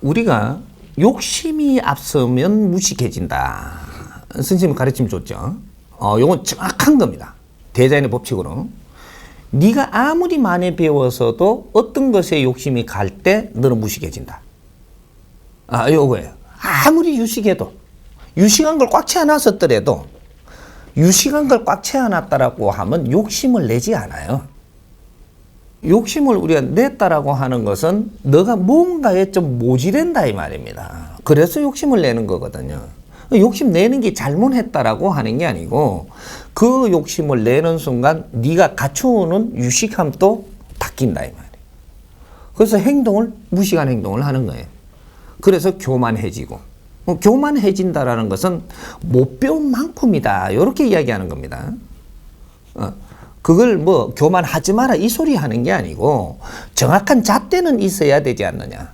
우리가 욕심이 앞서면 무식해진다. 선생님 가르침 줬죠. 어, 요건 정확한 겁니다. 대자연의 법칙으로. 네가 아무리 많이 배워서도 어떤 것에 욕심이 갈 때 너는 무식해진다. 아, 요거예요. 아무리 유식해도 유식한 걸 꽉 채워놨었더라도 유식한 걸 꽉 채워놨다라고 하면 욕심을 내지 않아요. 욕심을 우리가 냈다라고 하는 것은 너가 뭔가에 좀 모질한다 이 말입니다. 그래서 욕심을 내는 거거든요. 욕심 내는 게 잘못했다라고 하는 게 아니고 그 욕심을 내는 순간 네가 갖추는 유식함도 바뀐다 이 말이에요. 그래서 행동을 무식한 행동을 하는 거예요. 그래서 교만해지고 어, 교만해진다라는 것은 못 배운 만큼이다 이렇게 이야기하는 겁니다. 어, 그걸 뭐 교만하지 마라 이 소리 하는 게 아니고 정확한 잣대는 있어야 되지 않느냐.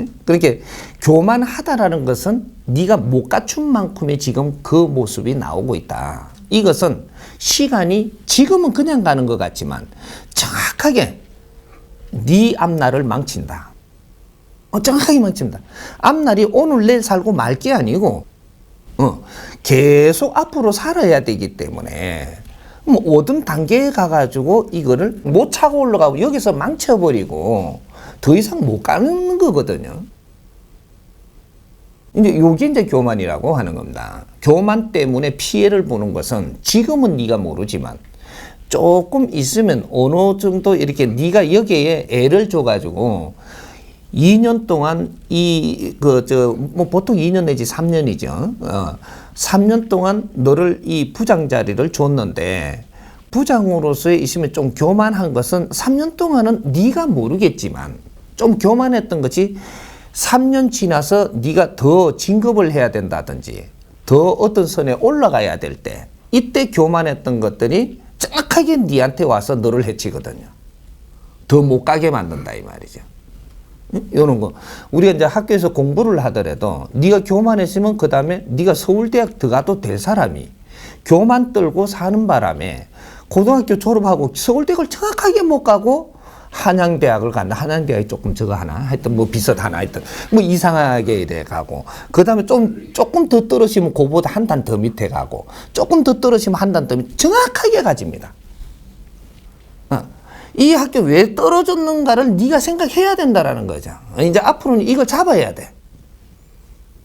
예? 그렇게 교만하다라는 것은 네가 못 갖춘 만큼의 지금 그 모습이 나오고 있다. 이것은 시간이 지금은 그냥 가는 것 같지만 정확하게 네 앞날을 망친다. 어, 정확하게 망친다. 앞날이 오늘 내일 살고 말 게 아니고 어, 계속 앞으로 살아야 되기 때문에 뭐 5등 단계에 가가지고 이거를 못 차고 올라가고 여기서 망쳐버리고 더 이상 못 가는 거거든요. 이제 요게 이제 교만이라고 하는 겁니다. 교만 때문에 피해를 보는 것은 지금은 네가 모르지만 조금 있으면 어느 정도 이렇게 네가 여기에 애를 줘가지고 2년 동안 이 그 저 뭐 보통 2년 내지 3년이죠. 어, 3년 동안 너를 이 부장 자리를 줬는데 부장으로서 있으면 좀 교만한 것은 3년 동안은 네가 모르겠지만 좀 교만했던 것이 3년 지나서 네가 더 진급을 해야 된다든지 더 어떤 선에 올라가야 될 때 이때 교만했던 것들이 정확하게 네한테 와서 너를 해치거든요. 더 못 가게 만든다 이 말이죠. 이런 거 우리가 이제 학교에서 공부를 하더라도 네가 교만했으면 그 다음에 네가 서울대학 들어가도 될 사람이 교만 떨고 사는 바람에 고등학교 졸업하고 서울대학을 정확하게 못 가고 한양대학을 간다. 한양대학이 조금 저거 하나 하여튼 뭐 비슷 하나 하여튼 뭐 이상하게 돼 가고 그 다음에 좀 조금 더 떨어지면 그보다 한 단 더 밑에 가고 조금 더 떨어지면 한 단 더 밑에 정확하게 가집니다. 어. 이 학교 왜 떨어졌는가를 네가 생각해야 된다라는 거죠. 이제 앞으로는 이걸 잡아야 돼.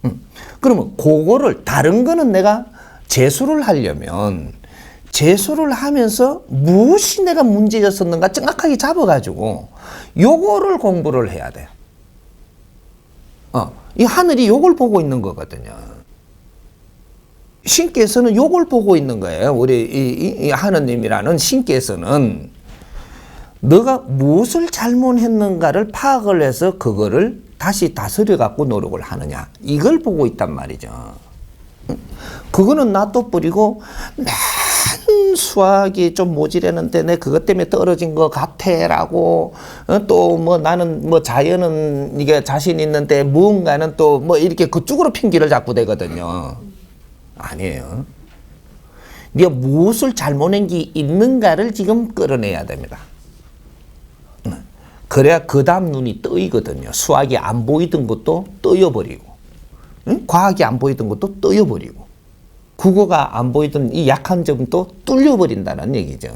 음. 그러면 그거를 다른 거는 내가 재수를 하려면 재수를 하면서 무엇이 내가 문제였었는가 정확하게 잡아가지고 요거를 공부를 해야 돼요. 어, 이 하늘이 요걸 보고 있는 거거든요. 신께서는 요걸 보고 있는 거예요. 우리 이, 이, 이 하느님이라는 신께서는 너가 무엇을 잘못했는가를 파악을 해서 그거를 다시 다스려 갖고 노력을 하느냐 이걸 보고 있단 말이죠. 그거는 놔둬버리고 맨 수학이 좀 모자라는데 내 그것 때문에 떨어진 것 같아라고 어, 또뭐 나는 뭐 자연은 이게 자신 있는데 무언가는 또 뭐 이렇게 그쪽으로 핑계를 잡고 되거든요. 아니에요. 네가 무엇을 잘못한 게 있는가를 지금 끌어내야 됩니다. 그래야 그 다음 눈이 떠이거든요. 수학이 안 보이던 것도 떠여버리고, 응? 과학이 안 보이던 것도 떠여버리고, 국어가 안 보이던 이 약한 점도 뚫려버린다는 얘기죠.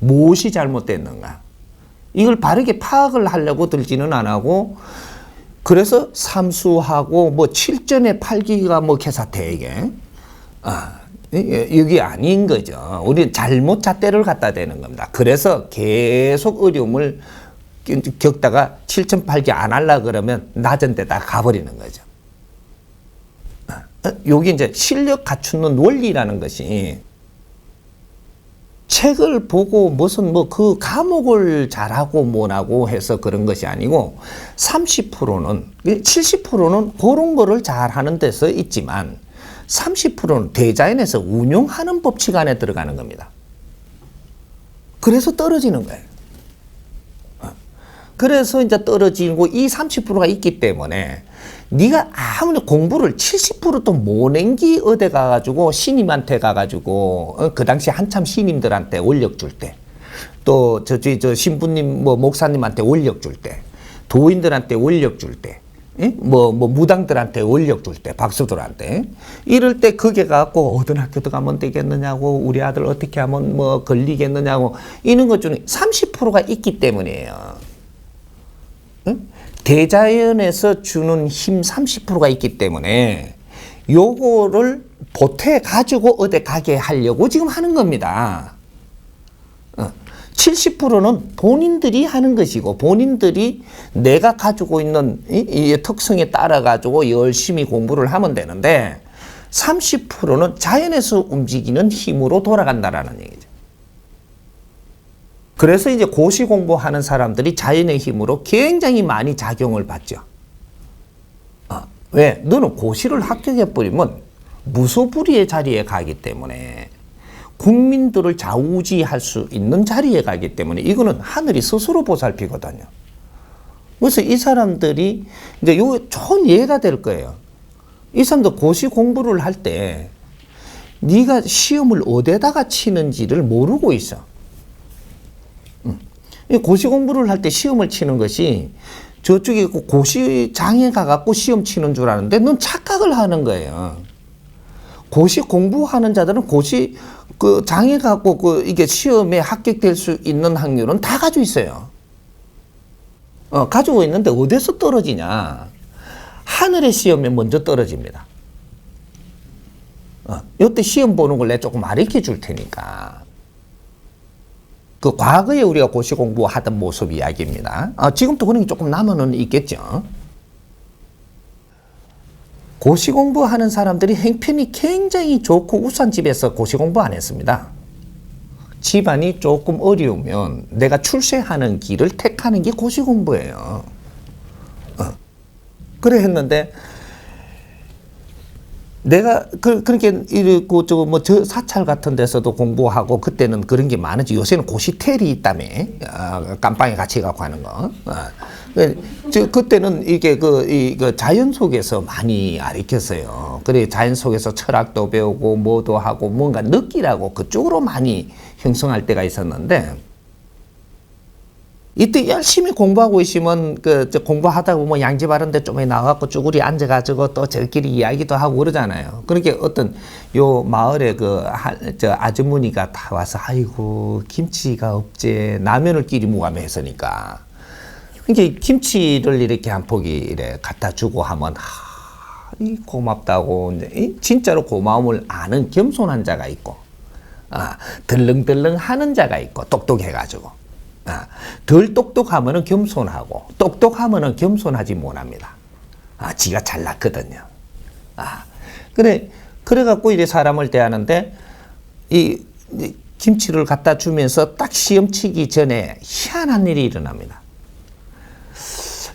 무엇이 잘못됐는가? 이걸 바르게 파악을 하려고 들지는 안 하고, 그래서 삼수하고 뭐 7전에 8기가 뭐 개사태 이게. 아, 이게 아닌 거죠. 우리는 잘못 잣대를 갖다 대는 겁니다. 그래서 계속 어려움을 겪다가 7,800개 안 할라 그러면 낮은 데다 가버리는 거죠. 여기 이제 실력 갖추는 원리라는 것이 책을 보고 무슨 뭐 그 과목을 잘하고 뭐라고 해서 그런 것이 아니고 30%는 70%는 그런 거를 잘하는 데서 있지만 30%는 대자연에서 운용하는 법칙 안에 들어가는 겁니다. 그래서 떨어지는 거예요. 그래서 이제 떨어지고 이 30%가 있기 때문에 네가 아무리 공부를 70%도 못낸기 어디 가가지고 신임한테 가가지고 어, 그 당시 한참 신임들한테 원력 줄 때 또 저저 저 신부님 뭐 목사님한테 원력 줄 때 도인들한테 원력 줄때 예? 뭐, 뭐, 무당들한테 원력 줄 때, 박수들한테. 이럴 때 그게 갖고 어떤 학교도 가면 되겠느냐고, 우리 아들 어떻게 하면 뭐 걸리겠느냐고, 이런 것 중에 30%가 있기 때문이에요. 응? 대자연에서 주는 힘 30%가 있기 때문에 요거를 보태 가지고 어디 가게 하려고 지금 하는 겁니다. 70%는 본인들이 하는 것이고 본인들이 내가 가지고 있는 이, 이 특성에 따라 가지고 열심히 공부를 하면 되는데 30%는 자연에서 움직이는 힘으로 돌아간다라는 얘기죠. 그래서 이제 고시 공부하는 사람들이 자연의 힘으로 굉장히 많이 작용을 받죠. 어, 왜? 너는 고시를 합격해버리면 무소불위의 자리에 가기 때문에 국민들을 좌우지할 수 있는 자리에 가기 때문에 이거는 하늘이 스스로 보살피거든요. 그래서 이 사람들이 이제 요 좋은 예가 될 거예요. 이 사람도 고시 공부를 할 때 네가 시험을 어디다가 치는지를 모르고 있어. 고시 공부를 할 때 시험을 치는 것이 저쪽에 그 고시장에 가갖고 시험 치는 줄 아는데 넌 착각을 하는 거예요. 고시 공부하는 자들은 고시 그 장애 갖고 그 이게 시험에 합격될 수 있는 확률은 다 가지고 있어요. 어, 가지고 있는데 어디서 떨어지냐? 하늘의 시험에 먼저 떨어집니다. 어, 이때 시험 보는 걸 내가 조금 가르쳐 줄 테니까. 그 과거에 우리가 고시 공부하던 모습 이야기입니다. 어, 지금도 그런 게 조금 남아는 있겠죠. 고시 공부하는 사람들이 행편이 굉장히 좋고 우선 집에서 고시 공부 안 했습니다. 집안이 조금 어려우면 내가 출세하는 길을 택하는 게 고시 공부예요. 어. 그래 했는데 내가 그 그렇게 이고 저뭐 저 사찰 같은 데서도 공부하고 그때는 그런 게 많은지 요새는 고시텔이 있다며 아, 깜빵에 같이 가고 하는 거. 아. 저 그때는 이게 그, 이, 그 자연 속에서 많이 가르쳤어요. 그래 자연 속에서 철학도 배우고 뭐도 하고 뭔가 느끼라고 그쪽으로 많이 형성할 때가 있었는데 이때 열심히 공부하고 있으면 그 공부하다 보면 양지 바른데 좀에 나와갖고 쭈구리 앉아가지고 또 저끼리 이야기도 하고 그러잖아요. 그렇게 어떤 요 마을에 그 저 아주머니가 다 와서 아이고 김치가 없지. 라면을 끼리 무감했으니까. 이게 김치를 이렇게 한 포기 이래 갖다 주고 하면 하, 이 고맙다고 이제 진짜로 고마움을 아는 겸손한 자가 있고 아, 덜렁덜렁 하는 자가 있고 똑똑해가지고 아, 덜 똑똑하면은 겸손하고 똑똑하면은 겸손하지 못합니다. 아, 지가 잘났거든요. 아, 그래 그래 갖고 이래 사람을 대하는데 이, 이 김치를 갖다 주면서 딱 시험 치기 전에 희한한 일이 일어납니다.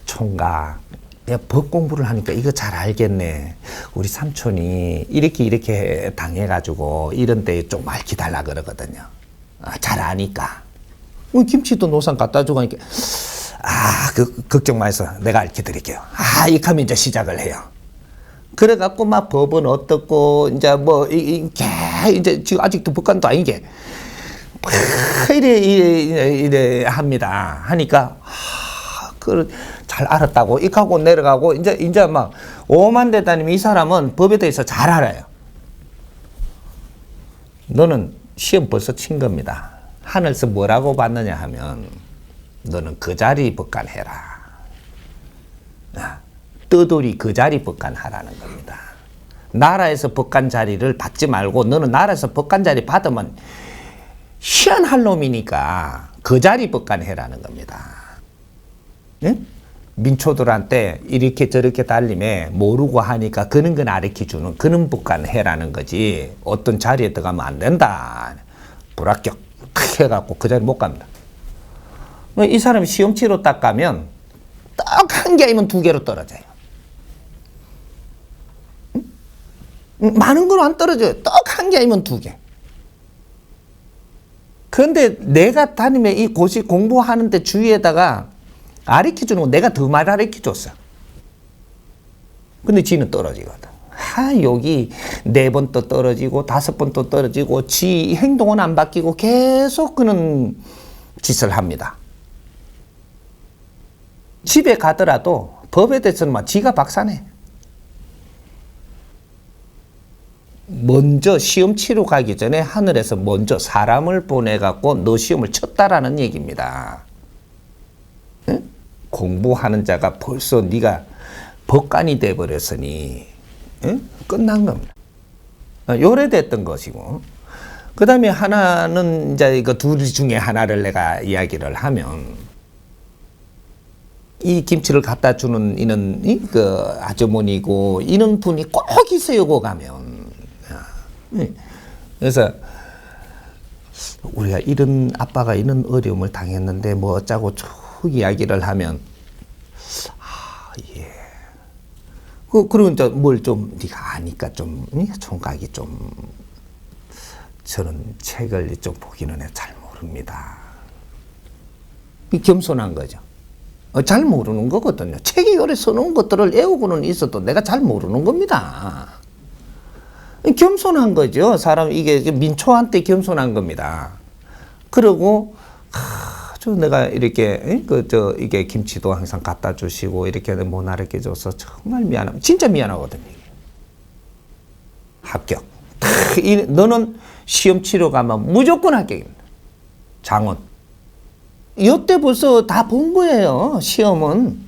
총각. 내가 법 공부를 하니까 이거 잘 알겠네. 우리 삼촌이 이렇게 이렇게 당해가지고 이런 데에 좀 알기달라 그러거든요. 아, 잘 아니까. 뭐 김치도 노상 갖다 주고 하니까 아, 그, 걱정 마세요. 내가 알려 드릴게요. 아, 이렇게 하면 이제 시작을 해요. 그래갖고 막 법은 어떻고, 이제 뭐, 이, 이, 이제 지금 아직도 법관도 아닌 게, 이래, 이래, 이래 합니다. 하니까, 아, 그, 잘 알았다고 익하고 내려가고 이제 이제 막 오만 대다니면 이 사람은 법에 대해서 잘 알아요. 너는 시험 벌써 친 겁니다. 하늘에서 뭐라고 받느냐 하면 너는 그 자리 법관해라. 아, 떠돌이 그 자리 법관하라는 겁니다. 나라에서 법관 자리를 받지 말고 너는 나라에서 법관 자리 받으면 희한할 놈이니까 그 자리 법관해라는 겁니다. 예? 민초들한테 이렇게 저렇게 달림에 모르고 하니까 그런 건 아르켜 주는 그런 북한 해라는 거지 어떤 자리에 들어가면 안 된다 불합격 해갖고 그 자리 못 갑니다. 이 사람이 시험치로 딱 가면 딱 한 개 아니면 두 개로 떨어져요. 많은 건 안 떨어져요. 딱 한 개 아니면 두 개. 그런데 내가 다니면 이 고시 공부하는데 주위에다가 아르켜 주는 건 내가 더 많이 아르켜 줬어. 근데 지는 떨어지거든. 하, 여기 네 번 또 떨어지고 다섯 번 또 떨어지고 지 행동은 안 바뀌고 계속 그는 짓을 합니다. 집에 가더라도 법에 대해서는 막 지가 박사네. 먼저 시험 치러 가기 전에 하늘에서 먼저 사람을 보내갖고 너 시험을 쳤다라는 얘기입니다. 응? 공부하는 자가 벌써 네가 법관이 돼버렸으니 응? 끝난 겁니다. 어, 요래됐던 것이고 그 다음에 하나는 이제 그 둘 중에 하나를 내가 이야기를 하면 이 김치를 갖다 주는 이는 이 그 아주머니고 이런 분이 꼭 있어요. 고 가면 예. 그래서 우리가 이런 아빠가 이런 어려움을 당했는데 뭐 어쩌고 쭉 이야기를 하면 아 예. 그 그리고 이제 뭘좀 네가 아니까 좀 이, 총각이 좀 저는 책을 좀 보기는 해 잘 모릅니다. 이 겸손한 거죠. 어, 잘 모르는 거거든요. 책에 요래 써놓은 것들을 외우고는 있어도 내가 잘 모르는 겁니다. 겸손한 거죠. 사람 이게 민초한테 겸손한 겁니다. 그리고 아주 내가 이렇게 그 저 이게 김치도 항상 갖다 주시고 이렇게 못 나르게 줘서 정말 미안함. 진짜 미안하거든요. 합격. 이- 너는 시험 치러 가면 무조건 합격입니다. 장원. 이때 벌써 다 본 거예요. 시험은.